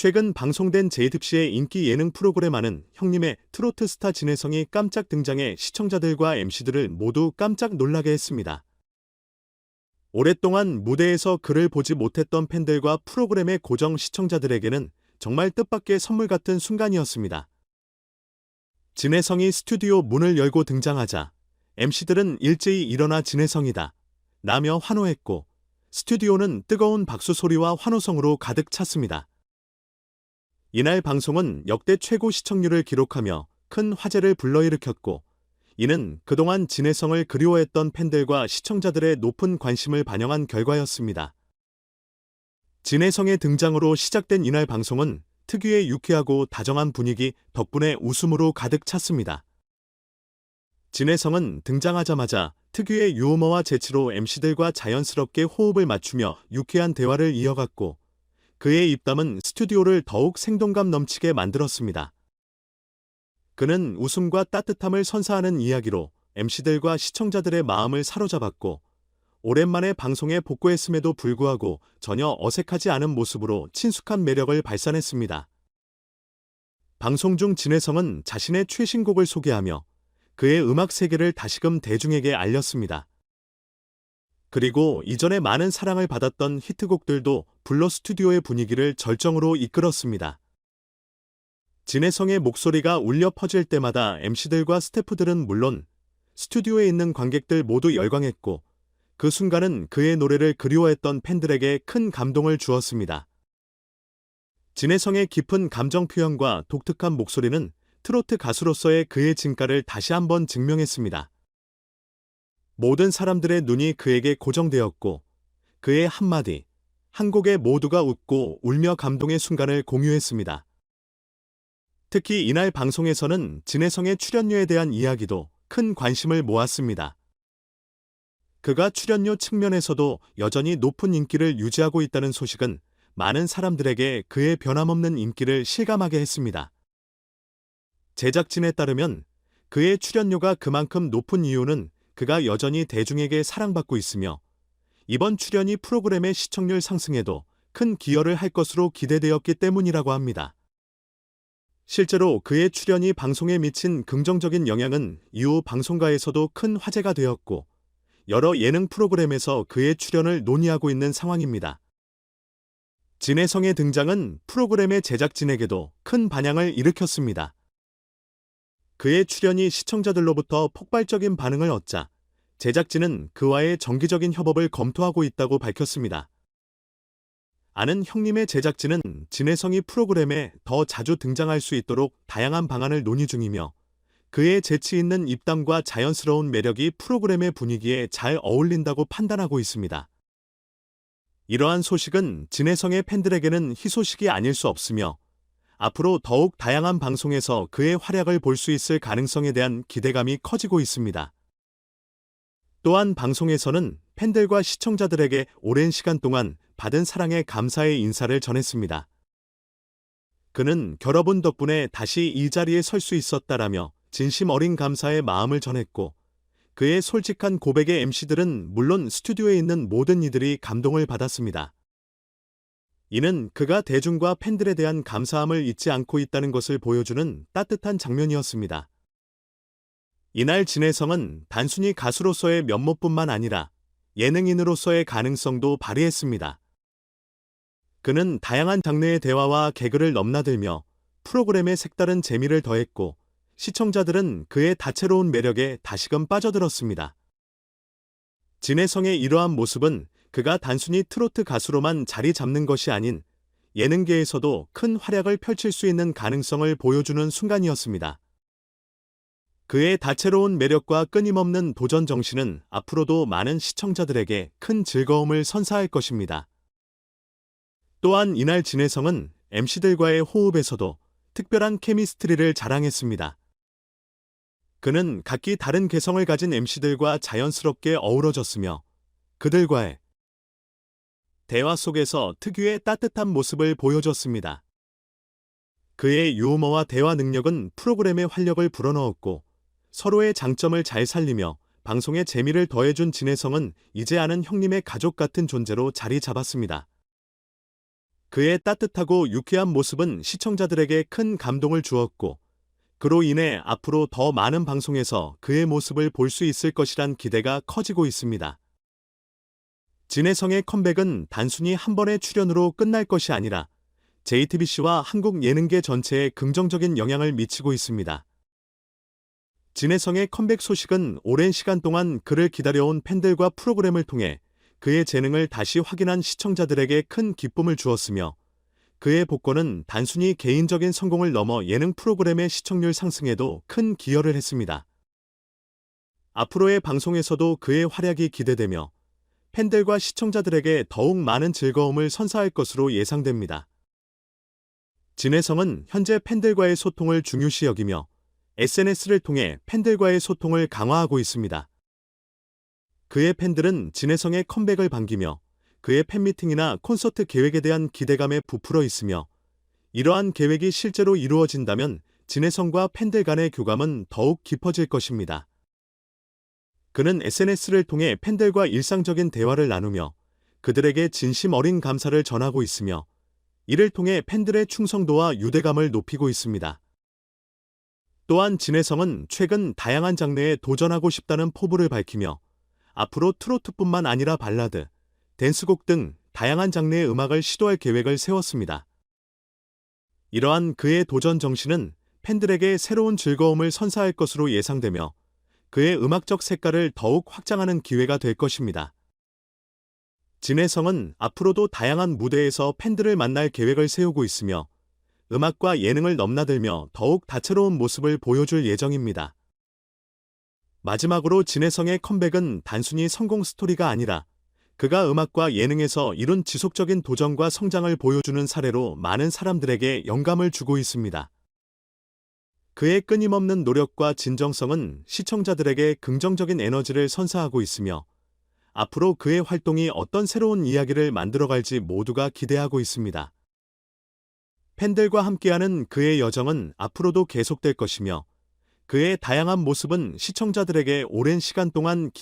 최근 방송된 제이특 씨의 인기 예능 프로그램하는 형님의 트로트 스타 진혜성이 깜짝 등장해 시청자들과 MC들을 모두 깜짝 놀라게 했습니다. 오랫동안 무대에서 그를 보지 못했던 팬들과 프로그램의 고정 시청자들에게는 정말 뜻밖의 선물 같은 순간이었습니다. 진혜성이 스튜디오 문을 열고 등장하자 MC들은 일제히 일어나 진혜성이다. 라며 환호했고 스튜디오는 뜨거운 박수 소리와 환호성으로 가득 찼습니다. 이날 방송은 역대 최고 시청률을 기록하며 큰 화제를 불러일으켰고 이는 그동안 진혜성을 그리워했던 팬들과 시청자들의 높은 관심을 반영한 결과였습니다. 진혜성의 등장으로 시작된 이날 방송은 특유의 유쾌하고 다정한 분위기 덕분에 웃음으로 가득 찼습니다. 진혜성은 등장하자마자 특유의 유머와 재치로 MC들과 자연스럽게 호흡을 맞추며 유쾌한 대화를 이어갔고 그의 입담은 스튜디오를 더욱 생동감 넘치게 만들었습니다. 그는 웃음과 따뜻함을 선사하는 이야기로 MC들과 시청자들의 마음을 사로잡았고 오랜만에 방송에 복구했음에도 불구하고 전혀 어색하지 않은 모습으로 친숙한 매력을 발산했습니다. 방송 중 진혜성은 자신의 최신곡을 소개하며 그의 음악 세계를 다시금 대중에게 알렸습니다. 그리고 이전에 많은 사랑을 받았던 히트곡들도 블러 스튜디오의 분위기를 절정으로 이끌었습니다. 진혜성의 목소리가 울려 퍼질 때마다 MC들과 스태프들은 물론 스튜디오에 있는 관객들 모두 열광했고 그 순간은 그의 노래를 그리워했던 팬들에게 큰 감동을 주었습니다. 진혜성의 깊은 감정 표현과 독특한 목소리는 트로트 가수로서의 그의 진가를 다시 한번 증명했습니다. 모든 사람들의 눈이 그에게 고정되었고 그의 한마디, 한 곡에 모두가 웃고 울며 감동의 순간을 공유했습니다. 특히 이날 방송에서는 진혜성의 출연료에 대한 이야기도 큰 관심을 모았습니다. 그가 출연료 측면에서도 여전히 높은 인기를 유지하고 있다는 소식은 많은 사람들에게 그의 변함없는 인기를 실감하게 했습니다. 제작진에 따르면 그의 출연료가 그만큼 높은 이유는 그가 여전히 대중에게 사랑받고 있으며 이번 출연이 프로그램의 시청률 상승에도 큰 기여를 할 것으로 기대되었기 때문이라고 합니다. 실제로 그의 출연이 방송에 미친 긍정적인 영향은 이후 방송가에서도 큰 화제가 되었고 여러 예능 프로그램에서 그의 출연을 논의하고 있는 상황입니다. 진혜성의 등장은 프로그램의 제작진에게도 큰 반향을 일으켰습니다. 그의 출연이 시청자들로부터 폭발적인 반응을 얻자 제작진은 그와의 정기적인 협업을 검토하고 있다고 밝혔습니다. 아는 형님의 제작진은 진혜성이 프로그램에 더 자주 등장할 수 있도록 다양한 방안을 논의 중이며 그의 재치 있는 입담과 자연스러운 매력이 프로그램의 분위기에 잘 어울린다고 판단하고 있습니다. 이러한 소식은 진혜성의 팬들에게는 희소식이 아닐 수 없으며 앞으로 더욱 다양한 방송에서 그의 활약을 볼 수 있을 가능성에 대한 기대감이 커지고 있습니다. 또한 방송에서는 팬들과 시청자들에게 오랜 시간 동안 받은 사랑에 감사의 인사를 전했습니다. 그는 결합은 덕분에 다시 이 자리에 설 수 있었다라며 진심 어린 감사의 마음을 전했고 그의 솔직한 고백의 MC들은 물론 스튜디오에 있는 모든 이들이 감동을 받았습니다. 이는 그가 대중과 팬들에 대한 감사함을 잊지 않고 있다는 것을 보여주는 따뜻한 장면이었습니다. 이날 진혜성은 단순히 가수로서의 면모뿐만 아니라 예능인으로서의 가능성도 발휘했습니다. 그는 다양한 장르의 대화와 개그를 넘나들며 프로그램의 색다른 재미를 더했고 시청자들은 그의 다채로운 매력에 다시금 빠져들었습니다. 진혜성의 이러한 모습은 그가 단순히 트로트 가수로만 자리 잡는 것이 아닌 예능계에서도 큰 활약을 펼칠 수 있는 가능성을 보여주는 순간이었습니다. 그의 다채로운 매력과 끊임없는 도전 정신은 앞으로도 많은 시청자들에게 큰 즐거움을 선사할 것입니다. 또한 이날 진혜성은 MC들과의 호흡에서도 특별한 케미스트리를 자랑했습니다. 그는 각기 다른 개성을 가진 MC들과 자연스럽게 어우러졌으며 그들과의 대화 속에서 특유의 따뜻한 모습을 보여줬습니다. 그의 유머와 대화 능력은 프로그램의 활력을 불어넣었고 서로의 장점을 잘 살리며 방송의 재미를 더해준 진혜성은 이제 아는 형님의 가족 같은 존재로 자리 잡았습니다. 그의 따뜻하고 유쾌한 모습은 시청자들에게 큰 감동을 주었고, 그로 인해 앞으로 더 많은 방송에서 그의 모습을 볼 수 있을 것이란 기대가 커지고 있습니다. 진혜성의 컴백은 단순히 한 번의 출연으로 끝날 것이 아니라 JTBC와 한국 예능계 전체에 긍정적인 영향을 미치고 있습니다. 진혜성의 컴백 소식은 오랜 시간 동안 그를 기다려온 팬들과 프로그램을 통해 그의 재능을 다시 확인한 시청자들에게 큰 기쁨을 주었으며 그의 복권은 단순히 개인적인 성공을 넘어 예능 프로그램의 시청률 상승에도 큰 기여를 했습니다. 앞으로의 방송에서도 그의 활약이 기대되며 팬들과 시청자들에게 더욱 많은 즐거움을 선사할 것으로 예상됩니다. 진혜성은 현재 팬들과의 소통을 중요시 여기며 SNS를 통해 팬들과의 소통을 강화하고 있습니다. 그의 팬들은 진혜성의 컴백을 반기며 그의 팬미팅이나 콘서트 계획에 대한 기대감에 부풀어 있으며 이러한 계획이 실제로 이루어진다면 진혜성과 팬들 간의 교감은 더욱 깊어질 것입니다. 그는 SNS를 통해 팬들과 일상적인 대화를 나누며 그들에게 진심 어린 감사를 전하고 있으며 이를 통해 팬들의 충성도와 유대감을 높이고 있습니다. 또한 진혜성은 최근 다양한 장르에 도전하고 싶다는 포부를 밝히며 앞으로 트로트뿐만 아니라 발라드, 댄스곡 등 다양한 장르의 음악을 시도할 계획을 세웠습니다. 이러한 그의 도전 정신은 팬들에게 새로운 즐거움을 선사할 것으로 예상되며 그의 음악적 색깔을 더욱 확장하는 기회가 될 것입니다. 진혜성은 앞으로도 다양한 무대에서 팬들을 만날 계획을 세우고 있으며 음악과 예능을 넘나들며 더욱 다채로운 모습을 보여줄 예정입니다. 마지막으로 진혜성의 컴백은 단순히 성공 스토리가 아니라 그가 음악과 예능에서 이룬 지속적인 도전과 성장을 보여주는 사례로 많은 사람들에게 영감을 주고 있습니다. 그의 끊임없는 노력과 진정성은 시청자들에게 긍정적인 에너지를 선사하고 있으며 앞으로 그의 활동이 어떤 새로운 이야기를 만들어갈지 모두가 기대하고 있습니다. 팬들과 함께하는 그의 여정은 앞으로도 계속될 것이며 그의 다양한 모습은 시청자들에게 오랜 시간 동안